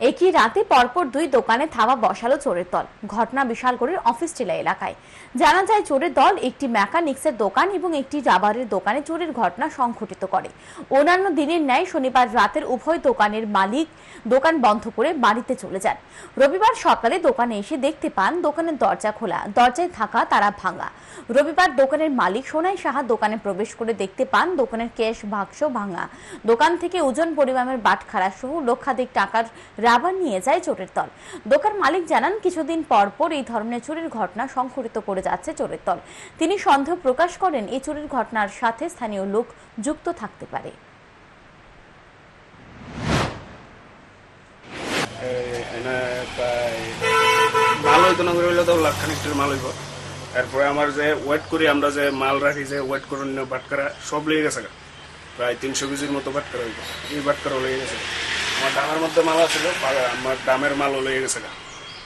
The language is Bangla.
একই রাতে পরপর দুই দোকানে থামা বসালো চোরের দল। ঘটনা বিশালগড়ের অফিস টিলা এলাকায়। জানা যায়, চোরের দল একটি মেকানিক্সের দোকান এবং একটি রাবারের দোকানে চোরের ঘটনা সংঘটিত করে। অন্যান্য দিনের ন্যায় শনিবার রাতের উভয় দোকানের মালিক দোকান বন্ধ করে বাড়িতে চলে যান। রবিবার সকালে দোকানে এসে দেখতে পান, দোকানের দরজা খোলা। দরজায় থাকা তারা ভাঙা। রবিবার দোকানের মালিক সোনাই সাহা দোকানে প্রবেশ করে দেখতে পান, দোকানের ক্যাশ বাক্স ভাঙা। দোকান থেকে ওজন পরিমাণের বাটখারা সহ লক্ষাধিক টাকার রাবার নিয়ে যায় চোরের দল। দোকান মালিক জানান, কিছুদিন পর পর এই ধরনের চুরির ঘটনা সংঘটিত করে যাচ্ছে চোরের দল। তিনি সন্দেহ প্রকাশ করেন, এই চুরির ঘটনার সাথে স্থানীয় লোক যুক্ত থাকতে পারে। এখানে প্রায় মাল হইতো না করে হইলে তো লাখ মাল হইব। এরপরে আমার যে ওয়েট করি, আমরা যে মাল রাখি, যে ওয়েট বাটকারা সব লেগে গেছে প্রায় তিনশো কেজির মতো বাটকারা হইব। এই বাটকারও লেগে গেছে। আমার ডামের মধ্যে মাল আছিল আমার ডামের মাল লেগে গেছে।